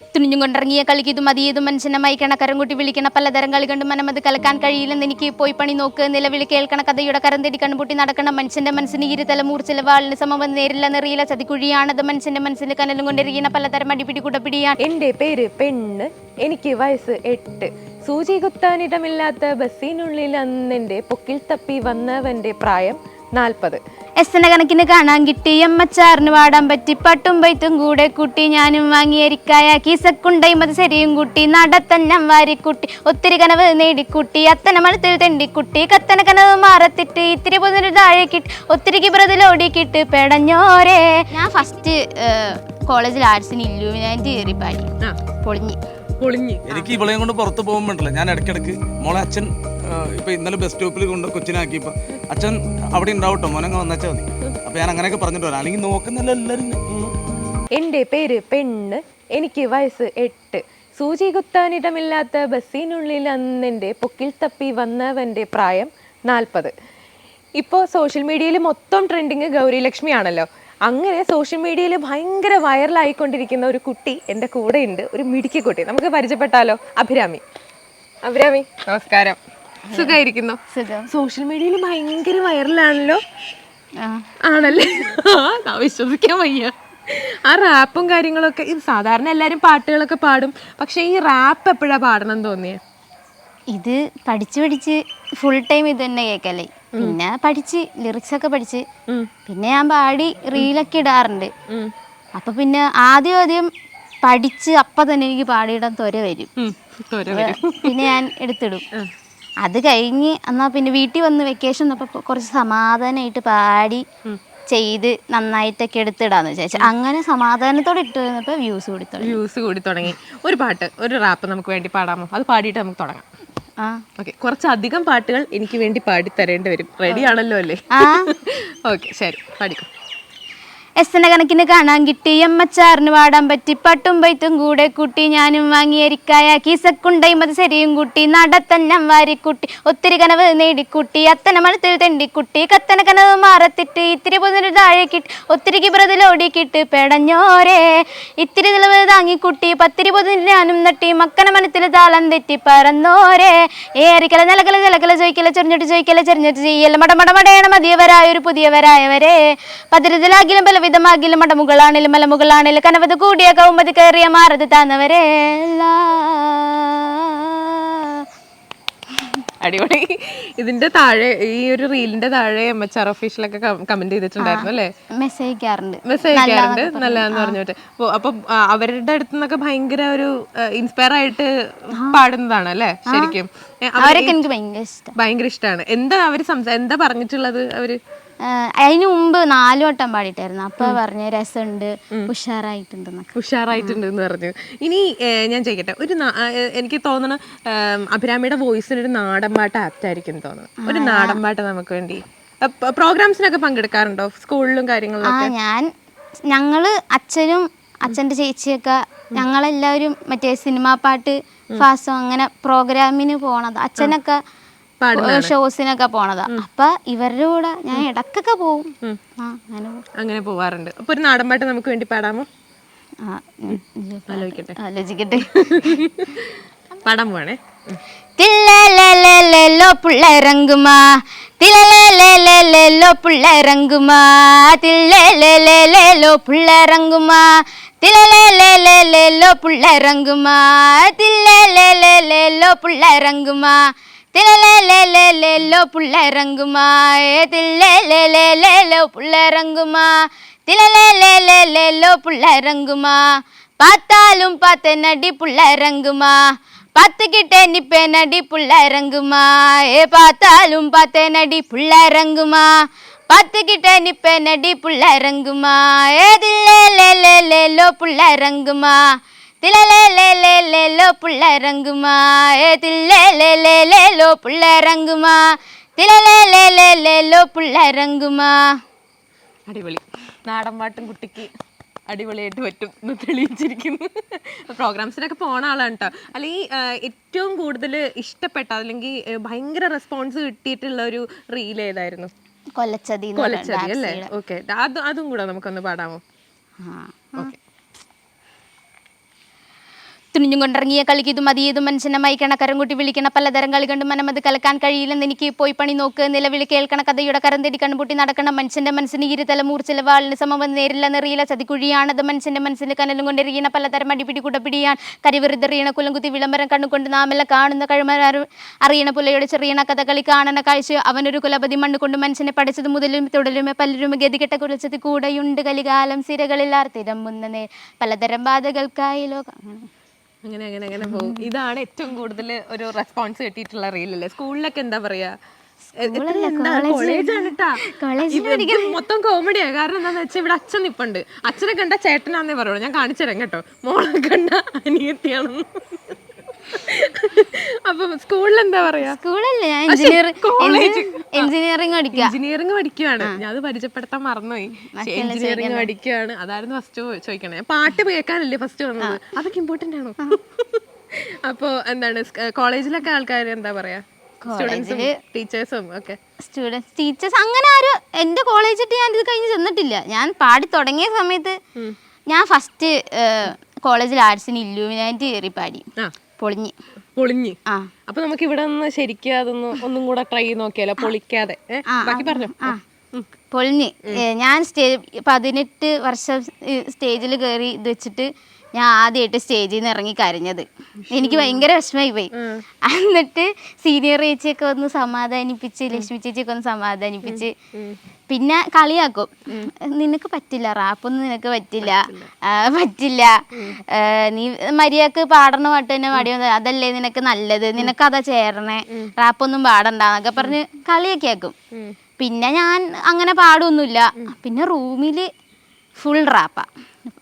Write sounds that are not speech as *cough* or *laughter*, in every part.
തുണിഞ്ഞും കൊണ്ടിറങ്ങിയ കളിക്കിതും മനുഷ്യനെ മൈക്കണ കരം കൂട്ടി വിളിക്കണ പലതരം കളി കണ്ട് മനമത് കലക്കാൻ കഴിയില്ലെന്ന് എനിക്ക് പോയി പണി നോക്ക്. നിലവിളി കേൾക്കണ കഥയുടെ കരം തേടി കണ്ണുപൂട്ടി നടക്കണം മനുഷ്യന്റെ മനസ്സിന് ഇരുതല മൂർച്ചില വാളിന് സമം നേരില്ല നിറയില്ല ചതിക്കുഴിയാണത്. മനുഷ്യന്റെ മനസ്സിന് കനലും കൊണ്ടിരിക്കുന്ന പലതരം അടിപിടി കുടപിടിയാണ്. എന്റെ പേര് പെണ്ണ് എനിക്ക് വയസ്സ് എട്ട്. സൂചി കുത്താനിടമില്ലാത്ത ബസ്സിനുള്ളിൽ അന്നെന്റെ പൊക്കിൽ തപ്പി വന്നവന്റെ പ്രായം നാൽപ്പത്. എസ്സന കണക്കിന് കാണാൻ കിട്ടി. എമ്മച്ചാറിന് പാടാൻ പറ്റി. പട്ടും പൈത്തും കൂടെ കൂട്ടി ഞാനും വാങ്ങി എരിക്കായ കീസക്കുണ്ടയും അത് ശരിയും കൂട്ടി. നടത്തന്നം വാരിക്കുട്ടി. ഒത്തിരി കനവ് നേടിക്കുട്ടി. അത്തന മണത്തിൽ തെണ്ടിക്കുട്ടി. കത്തന കനവ് മാറത്തിട്ട് ഇത്തിരി പൊതിന് താഴേക്കിട്ട് ഒത്തിരി കിബ്രതിലോടിക്കിട്ട് പെടഞ്ഞോരേ. ഞാൻ ഫസ്റ്റ് കോളേജിൽ ആർട്സിന് ഇല്ലുമിനായിട്ട് കയറി പാടി. പൊളിഞ്ഞ്. പൊളിഞ്ഞ്. എനിക്ക് ഇവളെയും കൊണ്ട് പുറത്ത് പോകാൻ പറ്റില്ല. ഞാൻ ഇടയ്ക്കിടയ്ക്ക് മോളെ അച്ഛൻ ആ, ഇപ്പൊ ഇന്നലെ ബസ് സ്റ്റോപ്പിൽ കൊണ്ട് കൊച്ചിനാക്കിയപ്പോ അച്ഛൻ അവിടെ ഉണ്ടാവട്ടോ മോനങ്ങ് വന്നച്ചാൽ മതി. അപ്പൊ ഞാൻ അങ്ങനെയൊക്കെ പറഞ്ഞിട്ട് വരാം. അല്ലെങ്കിൽ നോക്കുന്നില്ല എല്ലാരും. ഉം. എന്റെ പേര് പെണ്ണ് എനിക്ക് വയസ്സ് എട്ട്. സൂചി കുത്താനിടമില്ലാത്ത ബസ്സിനുള്ളിൽ അന്നെന്റെ പൊക്കിൽ തപ്പി വന്നവന്റെ പ്രായം നാൽപ്പത്. ഇപ്പോൾ സോഷ്യൽ മീഡിയയിൽ മൊത്തം ട്രെൻഡിങ് ഗൗരി ലക്ഷ്മി ആണല്ലോ അങ്ങനെ സോഷ്യൽ മീഡിയയിൽ ഭയങ്കര വൈറലായിക്കൊണ്ടിരിക്കുന്ന ഒരു കുട്ടി എന്റെ കൂടെ ഉണ്ട് ഒരു മിടുക്കി കുട്ടി. നമുക്ക് പരിചയപ്പെട്ടാലോ? അഭിരാമി. അഭിരാമി. നമസ്കാരം. സുഖമായിരിക്കുന്നു സുഖം. സോഷ്യൽ മീഡിയയിൽ ഭയങ്കര വൈറലാണല്ലോ. ആണല്ലേ? വിശ്വസിക്കാൻ വയ്യ. ആ റാപ്പും കാര്യങ്ങളൊക്കെ ഇത് സാധാരണ എല്ലാരും പാട്ടുകളൊക്കെ പാടും. പക്ഷെ ഈ റാപ്പ് എപ്പോഴാ പാടണം തോന്നിയേ? ഇത് പഠിച്ച് പഠിച്ച് ഫുൾ ടൈം ഇത് തന്നെ കേൾക്കല്ലേ പിന്നെ പഠിച്ച് ലിറിക്സ് ഒക്കെ പഠിച്ച്. പിന്നെ ഞാൻ പാടി റീലൊക്കെ ഇടാറുണ്ട്. അപ്പൊ പിന്നെ ആദ്യം ആദ്യം പഠിച്ച് അപ്പൊ തന്നെ എനിക്ക് പാടിയിടാൻ ത്വര വരും. പിന്നെ ഞാൻ എടുത്തിടും. അത് കഴിഞ്ഞ് എന്നാ പിന്നെ വീട്ടിൽ വന്ന് വെക്കേഷൻ വന്നപ്പോൾ കുറച്ച് സമാധാനമായിട്ട് പാടി ചെയ്ത് നന്നായിട്ടൊക്കെ എടുത്തിടാന്ന് വിചാരിച്ചു. അങ്ങനെ സമാധാനത്തോടെ ഇട്ട് വന്നപ്പോൾ വ്യൂസ് കൂടി തുടങ്ങി. വ്യൂസ് കൂടി തുടങ്ങി. ഒരു പാട്ട് ഒരു റാപ്പ് നമുക്ക് വേണ്ടി പാടാമോ? അത് പാടിയിട്ട് നമുക്ക് തുടങ്ങാം. ആ. ഓക്കെ കുറച്ചധികം പാട്ടുകൾ എനിക്ക് വേണ്ടി പാടി തരേണ്ടി വരും. റെഡി ആണല്ലോ അല്ലേ? ആ. *laughs* ഓക്കെ ശരി. പാടിക്കോ. എസ്സന കണക്കിന് കാണാൻ കിട്ടി. എമ്മച്ചാറിന് പാടാൻ പറ്റി. പട്ടും പൈത്തും കൂടെ കൂട്ടി ഞാനും വാങ്ങി എരിക്കായ. കീസക്കുണ്ടയും അത് ശരിയും കൂട്ടി. നടത്തന്നം വാരിക്കുട്ടി. ഒത്തിരി കനവ് നേടിക്കുട്ടി. അത്തന മണത്തിൽ തെണ്ടിക്കുട്ടി. കത്തന കനവ് മാറത്തിട്ട്. ഇത്തിരി പൊതിന് താഴേക്കിട്ട്. ഒത്തിരി കിബ്രതിലോടിക്കിട്ട് പെടഞ്ഞോരേ. ഇത്തിരി നിലവ് താങ്ങിക്കുട്ടി. പത്തിരി പൊതിന് ഞാനും നട്ടി മക്കന മനത്തിൽ താളം തെറ്റി. പറന്നോരേ. ഏറിക്കല നിലകല നിലകല ചോയ്ക്കല ചെറിഞ്ഞിട്ട് ചോയ്ക്കല ചെറിഞ്ഞിട്ട് ചെയ്യല. മടമടമടയണ മതിയവരായ ഒരു പുതിയവരായവരെ. പതിരത്തിലാകിലും പലവിധമാകിലും മടമുകളാണേലും മലമുകളാണേലും കനവത് കൂടിയ കൗമതി കയറിയ മാറത് താന്നവരെ അടിപൊളി. ഇതിന്റെ താഴെ ഈ ഒരു റീലിന്റെ താഴെ എം എച്ച് ആർ ഒഫീഷ്യലൊക്കെ കമന്റ് ചെയ്തിട്ടുണ്ടായിരുന്നു അല്ലേ? മെസ്സേജ് അയക്കാറുണ്ട്. മെസ്സേജ് അയക്കാറുണ്ട്. നല്ലതാന്ന് പറഞ്ഞിട്ട്. അപ്പൊ അവരുടെ അടുത്ത് നിന്നൊക്കെ ഭയങ്കര ഒരു ഇൻസ്പയർ ആയിട്ട് പാടുന്നതാണ് അല്ലേ? ശരിക്കും. അവരൊക്കെ എനിക്ക് ഭയങ്കര ഇഷ്ടമാണ് എന്താ അവർ സംസാ എന്താ പറഞ്ഞിട്ടുള്ളത് അവർ? അതിന് മുമ്പ് നാലു വട്ടം പാടിയിട്ടായിരുന്നു. അപ്പൊ പറഞ്ഞ രസമുണ്ട്. ഉഷാറായിട്ടുണ്ട് ഉഷാറായിട്ടുണ്ട് എന്ന് പറഞ്ഞു. ഇനി ഞാൻ ചോദിക്കട്ടെ. ഒരു എനിക്ക് തോന്നണ അഭിരാമിയുടെ വോയിസിന് ഒരു നാടൻ പാട്ട് ആപ്റ്റ് ആയിരിക്കും തോന്നുന്നു ഒരു നാടൻ പാട്ട് നമുക്ക് വേണ്ടി. പ്രോഗ്രാംസിനൊക്കെ പങ്കെടുക്കാറുണ്ടോ? സ്കൂളിലും കാര്യങ്ങളിലും ആ ഞാൻ ഞങ്ങൾ അച്ഛനും അച്ഛന്റെ ചേച്ചിയൊക്കെ ഞങ്ങളെല്ലാവരും മറ്റേ സിനിമാ പാട്ട് ഫാസം അങ്ങനെ പ്രോഗ്രാമിന് പോണത്. അച്ഛനൊക്കെ ഷോസിനൊക്കെ പോണതാ. അപ്പൊ ഇവരുടെ കൂടെ ഞാൻ ഇടക്കൊക്കെ പോവും. അങ്ങനെ പോവാറുണ്ട്. അപ്പൊ ഒരു നാടൻ പാട്ട് നമുക്ക് വേണ്ടി പാടാമോ? புள்ள. ആലോചിക്കട്ടെ. ആലോചിക്കട്ടെ. പാടാൻ പോവാണേ. ഉം. തില്ലലലലലോ പുള്ളരങ്കുമാ തിലലലലലോ പുള്ളരങ്കുമാ തില്ലലലലലോ புள்ள തിലലലലലോ திலலேலேலேலோ புள்ள இறங்குமா தில்லேலேலேலேலோ புள்ள இறங்குமா திலலேலேலேலோ புள்ள இறங்குமா பார்த்தாலும் பார்த்த நடி புள்ள இறங்குமா பார்த்துக்கிட்டே நிப்பே நடி புள்ள இறங்குமா ஏ பார்த்தாலும் பார்த்த நடி புள்ள இறங்குமா பார்த்துக்கிட்ட நிப்பே நடி புள்ள இறங்குமா ஏதில்லேலேலேலோ புள்ள இறங்குமா திலலேலேலேலோ புள்ளரங்குமா ஏதில்லேலேலேலோ புள்ளரங்குமா திலலேலேலேலோ புள்ளரங்குமா അടിപൊളി നാടൻ പാട്ടും കുട്ടിക്ക് അടിപൊളിയായിട്ട് പറ്റും എന്ന് തെളിയിച്ചിരിക്കുന്നു പ്രോഗ്രാംസിനൊക്കെ പോണ ആളാണ് കേട്ടോ അല്ലെങ്കിൽ ഏറ്റവും കൂടുതൽ ഇഷ്ടപ്പെട്ട അല്ലെങ്കിൽ ഏ, ഭയങ്കര റെസ്പോൺസ് കിട്ടിയിട്ടുള്ള ഒരു റീൽ ഏതായിരുന്നു കൊലച്ചതി എന്ന് പറഞ്ഞ കൊലച്ചതി അല്ലേ ഡാൻസിയുടെ. ഓക്കെ അത് അതും കൂടെ നമുക്കൊന്ന് പാടാമോ ആ. ഓക്കെ തുണിഞ്ഞും കൊണ്ടിറങ്ങിയ കളിക്കിതും മതിയതും മനുഷ്യനെ മൈക്കണ കരം കൂട്ടി വിളിക്കണ പലതരം കളി കണ്ട് മനമത് കലക്കാൻ കഴിയില്ലെന്ന് എനിക്ക് പോയി പണി നോക്ക്. നിലവിളി കേൾക്കണ കഥയുടെ കരം തേടി കണ്ണുപൂട്ടി നടക്കണം മനുഷ്യന്റെ മനസ്സിന് ഇരുതല മൂർച്ചില വാളിന് സമം വന്ന് നേരില്ല നെറിയില്ല ചതിക്കുഴിയാണത്. മനുഷ്യന്റെ മനസ്സിന് കനലും കൊണ്ടെറിയണ പലതരം അടിപിടി കുടപിടിയാൻ കരിവെറുതെറിയണ കുലംകുത്തി വിളംബരം കണ്ണുകൊണ്ട് നാമെല്ലാം കാണുന്ന കഴിമ അറിയണ പുലയുടെ ചെറിയണ കഥകളി കാണണ കാഴ്ച. അവനൊരു കുലപതി മണ്ണ് കൊണ്ട് മനുഷ്യനെ പഠിച്ചത് മുതലും തുടരുമെ പലരും ഗതികെട്ട കുറിച്ചത് കൂടെയുണ്ട്. കലികാലം സിരകളിൽ മുന്നേ പലതരം ബാധകൾക്കായി ലോകം അങ്ങനെ അങ്ങനെ അങ്ങനെ പോകും. ഇതാണ് ഏറ്റവും കൂടുതൽ ഒരു റെസ്പോൺസ് കിട്ടിയിട്ടുള്ള റീലല്ലേ സ്കൂളിലൊക്കെ എന്താ പറയാ? മൊത്തം കോമഡിയാ കാരണം എന്താന്ന് വെച്ചാൽ ഇവിടെ അച്ഛൻ നിപ്പുണ്ട്. അച്ഛനെ കണ്ട ചേട്ടനാന്നേ പറയുള്ളൂ. ഞാൻ കാണിച്ചു തരാം കേട്ടോ. മോളെ കണ്ട അനിയത്തിയാണെന്ന് *laughs* അപ്പം സ്കൂളിൽ എന്താ പറയാ? സ്കൂളല്ലേ ഞാൻ എഞ്ചിനീയർ എഞ്ചിനീയറിംഗ് പഠിക്കുക എഞ്ചിനീയറിംഗ് പഠിക്കുകയാണ് ഞാൻ അത് പരിചയപ്പെടുത്താൻ മറന്നുപോയി. എഞ്ചിനീയറിംഗ് പഠിക്കുകയാണ് അതായിരുന്നു ഫസ്റ്റ് ചോദിക്കണേ. പാട്ട് കേൾക്കാനല്ലേ ഫസ്റ്റ് വന്നത്. അതൊക്കെ ഇമ്പോർട്ടന്റ് ആണോ? *laughs* അപ്പോ എന്താണ് കോളേജിലൊക്കെ ആൾക്കാർ എന്താ പറയാ? ടീച്ചേഴ്സും ഒക്കെ. സ്റ്റുഡൻസ് ടീച്ചേഴ്സ് അങ്ങനെ ആരും എന്റെ കോളേജിട്ട് ഞാൻ ഇത് കഴിഞ്ഞ് ചെന്നിട്ടില്ല. ഞാൻ പാടി തുടങ്ങിയ സമയത്ത് ഞാൻ ഫസ്റ്റ് കോളേജിൽ ആർട്സിന് ഇല്ലൂമിനായിട്ട് കയറി പാടി. പൊളിഞ്ഞ്. പൊളിഞ്ഞ്. ആ. അപ്പൊ നമുക്ക് ഇവിടെ നിന്ന് ശരിക്കും അതൊന്ന് ഒന്നും കൂടെ ട്രൈ ചെയ്ത് നോക്കിയാലോ? പൊളിക്കാതെ. ബാക്കി പറഞ്ഞു. പൊളിഞ്ഞ്. ഞാൻ സ്റ്റേ പതിനെട്ട് വർഷം സ്റ്റേജിൽ കയറി ഇത് വെച്ചിട്ട് ഞാൻ ആദ്യമായിട്ട് സ്റ്റേജിൽ നിന്ന് ഇറങ്ങി കരഞ്ഞത്. എനിക്ക് ഭയങ്കര വിഷമമായി പോയി. എന്നിട്ട് സീനിയർ ചേച്ചിയൊക്കെ ഒന്ന് സമാധാനിപ്പിച്ച് ലക്ഷ്മി ചേച്ചിയൊക്കെ ഒന്ന് സമാധാനിപ്പിച്ച് പിന്നെ കളിയാക്കും. നിനക്ക് പറ്റില്ല റാപ്പൊന്നും നിനക്ക് പറ്റില്ല. പറ്റില്ല. നീ മര്യാദയ്ക്ക് പാടണ പാട്ട് തന്നെ മടി അതല്ലേ നിനക്ക് നല്ലത്? നിനക്കതാ ചേരണേ. റാപ്പൊന്നും പാടണ്ടെന്നൊക്കെ പറഞ്ഞ് കളിയൊക്കെ ആക്കും. പിന്നെ ഞാൻ അങ്ങനെ പാടൊന്നുമില്ല. പിന്നെ റൂമിൽ ഫുൾ റാപ്പാ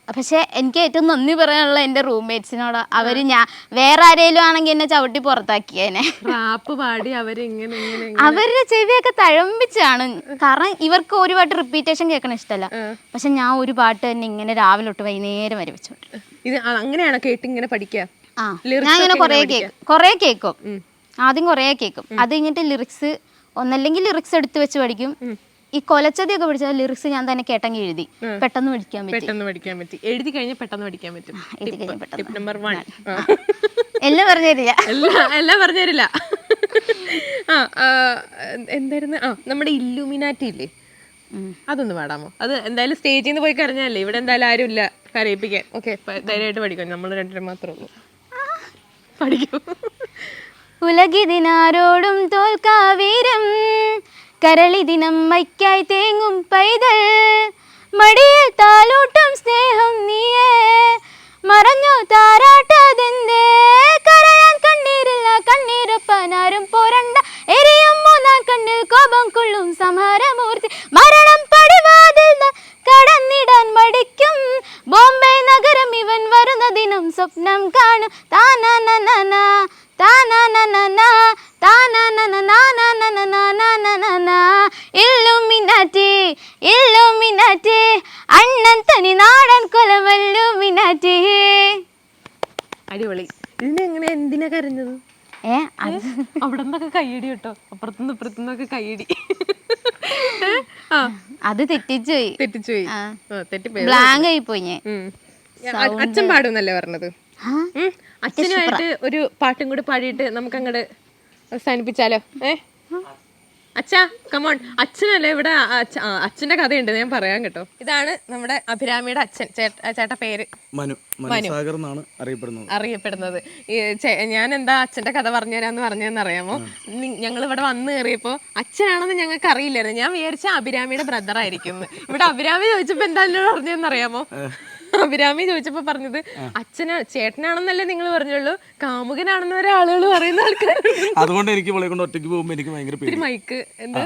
പക്ഷെ എനിക്ക് ഏറ്റവും നന്ദി പറയാനുള്ള എന്റെ റൂംമേറ്റ്സിനോട് അവർ ഞാൻ വേറെ ആരെങ്കിലും ആണെങ്കിൽ എന്നെ ചവിട്ടി പുറത്താക്കിയേനെ റാപ്പ് പാടി അവരിങ്ങനെ അവരുടെ ചെവിയൊക്കെ തഴമ്പിച്ചാണ്. കാരണം ഇവർക്ക് ഒരു പാട്ട് റിപ്പീറ്റേഷൻ കേൾക്കണ ഇഷ്ടമല്ല പക്ഷെ ഞാൻ ഒരു പാട്ട് തന്നെ ഇങ്ങനെ രാവിലെ തൊട്ട് വൈകുന്നേരം വരെ വെച്ചോട്ട് ഇത് അങ്ങനെയാണോ കേട്ട് ഇങ്ങനെ പഠിക്കുക ഞാൻ ഇങ്ങനെ കുറേ കേൾക്കും കുറേ കേൾക്കും ആദ്യം കുറേ കേക്കും. അത് കഴിഞ്ഞിട്ട് ലിറിക്സ് ഒന്നല്ലെങ്കിൽ ലിറിക്സ് എടുത്ത് വെച്ച് പഠിക്കും. ഈ കൊലച്ചതി ഒക്കെ പിടിച്ച ലിറിക്സ് ഞാൻ തന്നെ കേട്ടെങ്കിൽ എഴുതി. പെട്ടെന്ന് പഠിക്കാൻ പറ്റും. പെട്ടെന്ന് പഠിക്കാൻ പറ്റി. എഴുതി കഴിഞ്ഞാൽ പെട്ടെന്ന് പഠിക്കാൻ പറ്റും. എഴുതി കഴിഞ്ഞാൽ പെട്ടെന്ന്. Tip number one. എല്ലാം പറഞ്ഞു തരില്ല. എല്ലാം എല്ലാം പറഞ്ഞുതരില്ല ആ എന്തായിരുന്നു? ആ നമ്മുടെ ഇല്ലുമിനാറ്റി ഇല്ലേ? അതൊന്ന് പാടാമോ? അത് എന്തായാലും സ്റ്റേജിൽ നിന്ന് പോയി കരഞ്ഞല്ലേ ഇവിടെ എന്തായാലും ആരും ഇല്ല. കരയിപ്പിക്കാൻ. ഓക്കെ ധൈര്യമായിട്ട് പഠിക്കും. നമ്മൾ രണ്ടുപേരും മാത്രമേ ഉള്ളൂ. പഠിക്കൂ. ഉലകിതിനാരോടും തോൽക്കാവീരം. കരളിദിനം മൈക്കായി തേങ്ങും പൈതൽ. മടിയിൽ താലോട്ടം സ്നേഹം നീയേ. മറഞ്ഞു താരാട്ടതെന്തേ. കരയാൻ കണ്ണീരില്ല കണ്ണീരപ്പനാരും പോരണ്ട. എരിയും മൂന്നാം കണ്ണിൽ കോപം കൊള്ളും. സംഹാരമൂർത്തി അടിപൊളി ഇതിനെങ്ങനെ എന്തിനാ കരഞ്ഞത്? ഏ അത് അവിടെ നിന്നൊക്കെ കൈയടി കേട്ടോ. അപ്പുറത്തുനിന്ന് ഇപ്പുറത്തുനിന്നൊക്കെ കൈയടി ആ. അത് തെറ്റിച്ചുപോയി തെറ്റിച്ചുപോയി തെറ്റിച്ചു ആ. ആ, തെറ്റിപ്പോയി. ബ്ലാങ്ക് ആയി പോയി ഞാൻ. ഉം. അച്ഛൻ പാടുന്നല്ലേ പറഞ്ഞത്? ആ? ഉം. അച്ഛനുമായിട്ട് ഒരു പാട്ടും കൂടി പാടിയിട്ട് നമുക്ക് അങ്ങോട്ട് അവസാനിപ്പിച്ചാലോ? ഏ? അച്ഛാ കമോൺ അച്ഛനല്ലേ ഇവിടെ അച്ഛന്റെ കഥയുണ്ട് ഞാൻ പറയാൻ കേട്ടോ. ഇതാണ് നമ്മുടെ അഭിരാമിയുടെ അച്ഛൻ ചേട്ട ചേട്ട പേര്. മനു മനുസാഗർ എന്നാണ് അറിയപ്പെടുന്നത്. അറിയപ്പെടുന്നത്. ഞാൻ എന്താ അച്ഛന്റെ കഥ പറഞ്ഞുതരാന്ന് പറഞ്ഞതെന്ന് അറിയാമോ ഞങ്ങൾ ഇവിടെ വന്ന് കയറിയപ്പോ അച്ഛനാണെന്ന് ഞങ്ങൾക്ക് അറിയില്ലായിരുന്നു ഞാൻ വിചാരിച്ച അഭിരാമിയുടെ ബ്രദർ ആയിരിക്കും. ഇവിടെ അഭിരാമി ചോദിച്ചപ്പോ എന്താ എന്നോട് പറഞ്ഞതെന്ന് അറിയാമോ അഭിരാമി ചോദിച്ചപ്പോ പറഞ്ഞത് അച്ഛന് ചേട്ടനാണെന്നല്ലേ നിങ്ങൾ പറഞ്ഞുള്ളൂ. കാമുകനാണെന്ന് വരെ ആളുകൾ പറയുന്ന ആൾക്കാർ അതുകൊണ്ട് എനിക്ക് ഇവളെ കൊണ്ട് ഒറ്റയ്ക്ക് പോകുമ്പോൾ എനിക്ക് ഭയങ്കര പേടി മൈക്ക് എന്താ?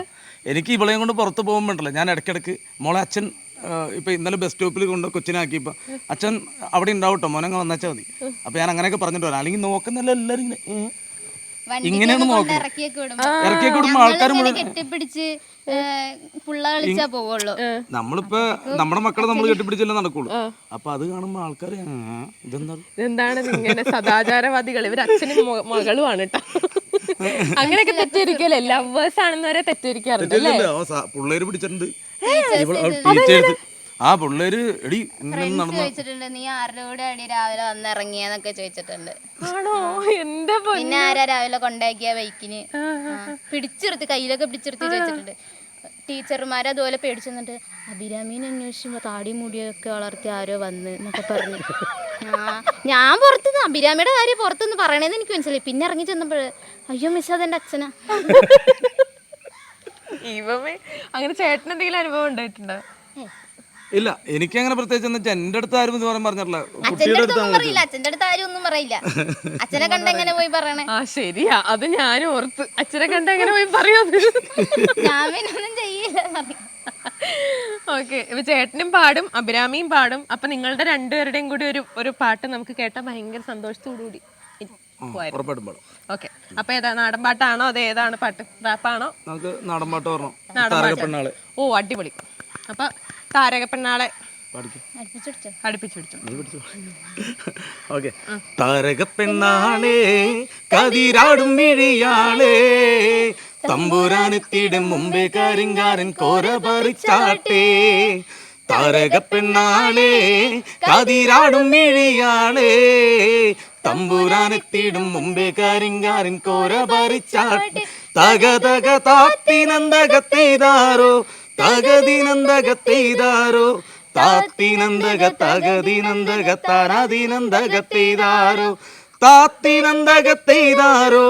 എനിക്ക് ഇവളെ കൊണ്ട് പുറത്ത് പോകുമ്പോണ്ടല്ലോ ഞാൻ ഇടയ്ക്കിടയ്ക്ക് മോളെ അച്ഛൻ ഇപ്പൊ ഇന്നലെ ബസ് സ്റ്റോപ്പിൽ കൊണ്ട് കൊച്ചിനാക്കിയപ്പോൾ അച്ഛൻ അവിടെ ഉണ്ടാവട്ടോ മോനങ്ങ് വന്നാച്ചാ മതി. അപ്പൊ ഞാൻ അങ്ങനെയൊക്കെ പറഞ്ഞിട്ട് വരാം. അല്ലെങ്കിൽ നോക്കുന്നല്ലോ എല്ലാവരും ഇങ്ങനെ? ഇങ്ങനെയാണ് നോക്കുന്നത്. ഇറക്കിയൊക്കെ വിടുമ്പോൾ ആൾക്കാർ മുഴുവൻ പുള്ള കളിച്ചാ പോവുള്ളൂ. നമ്മളിപ്പോ നമ്മുടെ മക്കളെ നമ്മൾ കെട്ടിപ്പിടിച്ചല്ലേ നടക്കുള്ളൂ. അപ്പൊ അത് കാണുമ്പോ ആൾക്കാർ ഇതെന്താണ് എന്താണ് ഇങ്ങനെ സദാചാരവാദികൾ? ഇവർ അച്ഛനും മകളുമാണ് കേട്ടോ അങ്ങനെയൊക്കെ തെറ്റിയിരിക്കല്ലേ ലവേഴ്സ് ആണെന്ന് വരെ തെറ്റിയിരിക്കാറുണ്ട് പിള്ളേര് പിടിച്ചിട്ടുണ്ട്. ആ പിള്ളേര് എടി ചോദിച്ചിട്ടുണ്ട് നീ ആരുടെ കൂടെ അടി രാവിലെ വന്നിറങ്ങിയെന്നൊക്കെ ചോദിച്ചിട്ടുണ്ട്. ആണോ? എന്റെ പിന്നെ? ആരാ രാവിലെ കൊണ്ടാക്കിയ ബൈക്കിന്? പിടിച്ചെടുത്ത് കയ്യിലൊക്കെ പിടിച്ചെടുത്ത് ചോദിച്ചിട്ടുണ്ട്. ടീച്ചർമാർ അതുപോലെ പേടിച്ചു നിന്നിട്ട് അഭിരാമീനെ അന്വേഷിക്കുമ്പോൾ താടി മുടിയൊക്കെ വളർത്തി ആരോ വന്ന് എന്നൊക്കെ പറഞ്ഞു. ആ ഞാൻ പുറത്തുനിന്ന് അഭിരാമിയുടെ കാര്യം പുറത്തുനിന്ന് പറയണേന്ന് എനിക്ക് മനസ്സിലായി. പിന്നെ ഇറങ്ങി ചെന്നപ്പോൾ അയ്യോ മിസ് അതെന്റെ അച്ഛനാ. ഇവമേ അങ്ങനെ ചേട്ടൻ എന്തെങ്കിലും അനുഭവം ഉണ്ടായിട്ടുണ്ടോ? ഇല്ല എനിക്ക് അങ്ങനെ പ്രത്യേകിച്ച് എന്ന് വെച്ചാൽ എന്റെ അടുത്ത് ആരും പറഞ്ഞിട്ടില്ല. അച്ഛന്റെ കുട്ടിയുടെ അടുത്ത് ഒന്നും പറയില്ല. അടുത്ത് ആരും ഒന്നും പറയില്ല. അച്ഛനെ കണ്ട് എങ്ങനെ പോയി പറയണേ? ആ ശരിയാ. അത് ഞാൻ ഓർത്ത്. അച്ഛനെ കണ്ട എങ്ങനെ പോയി പറയോ ഞാൻ ഒന്നും ചെയ്യില്ല. *laughs* ഓക്കെ ഇപ്പൊ ചേട്ടനും പാടും അഭിരാമിയും പാടും. അപ്പൊ നിങ്ങളുടെ രണ്ടുപേരുടെയും കൂടി ഒരു ഒരു പാട്ട് നമുക്ക് കേട്ടാൽ ഭയങ്കര സന്തോഷത്തോടു കൂടി. ഉറപ്പായിട്ടും പാടും. ഓക്കെ അപ്പൊ ഏതാ നാടൻ പാട്ടാണോ അത് ഏതാണ് പാട്ട്? റാപ്പാണോ നമുക്ക് നാടൻ പാട്ട് പറഞ്ഞു? നാടൻ ഓ അടിപൊളി. അപ്പൊ താരക പെണ്ണാളെ താരക പെണ്ണാളേ കതിരാടും വിഴിയാളേ തമ്പുരാനെത്തിയിടും മുമ്പേ കാരിങ്കാരൻ കോര പറിച്ചാട്ടേ. താരക പെണ്ണാളേ കതിരാടും മിഴിയാളേ തമ്പുരാനെത്തിയിടും മുമ്പേ കാരിങ്കാരൻ കോര പറിച്ചാട്ടെ. തക തക നന്ദക തകതി നന്ദകത്താരാതി തകതിനന്തക താനാതിനന്തകത്തെയ്താരോ താത്തിനന്തകത്തെയ്താരോ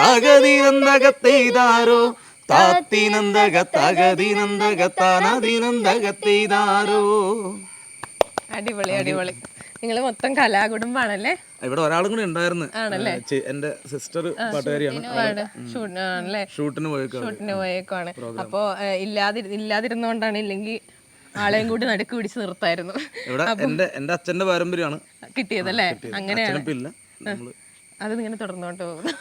തകതിനന്തകത്തെയ്താരോ താത്തിനന്തക തകതിനന്തക താനാതിനന്തകത്തെയ്താരോ അടിപൊളി അടിപൊളി. നിങ്ങൾ മൊത്തം കലാകുടുംബാണല്ലേ? ഇവിടെ ഒരാളും കൂടി ഉണ്ടായിരുന്നു. എന്റെ സിസ്റ്റർ പാട്ടുകാരിയാണ്. ഷൂട്ടിന് പോയേക്കാണ് ഷൂട്ടിന് പോയേക്കാണ് അപ്പോ ഇല്ലാതി ഇല്ലാതിരുന്നോണ്ടാണ് ഇല്ലെങ്കിൽ ആളെയും കൂടി നടുക്ക് പിടിച്ച് നിർത്തായിരുന്നു. ഇവിടെ എന്റെ എന്റെ അച്ഛന്റെ പാരമ്പര്യമാണ്. കിട്ടിയതല്ലേ? അങ്ങനെയാണ്. അത് ഇങ്ങനെ തുടർന്നോണ്ട് പോകുന്നു.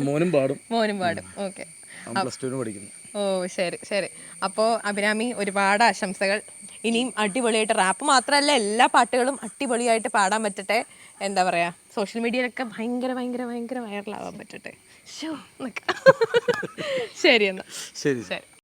മോനും പാടും. മോനും പാടും. ഓക്കെ. പ്ലസ് ടുവിന് പഠിക്കുന്നു. ഓ ശരി ശരി. അപ്പോ അഭിരാമി ഒരുപാട് ആശംസകൾ. ഇനിയും അടിപൊളിയായിട്ട് റാപ്പ് മാത്രമല്ല എല്ലാ പാട്ടുകളും അടിപൊളിയായിട്ട് പാടാൻ പറ്റട്ടെ. എന്താ പറയാ സോഷ്യൽ മീഡിയയിലൊക്കെ ഭയങ്കര ഭയങ്കര ഭയങ്കര വൈറലാവാൻ പറ്റട്ടെ. ശരി എന്നാ. ശരി. ശരി.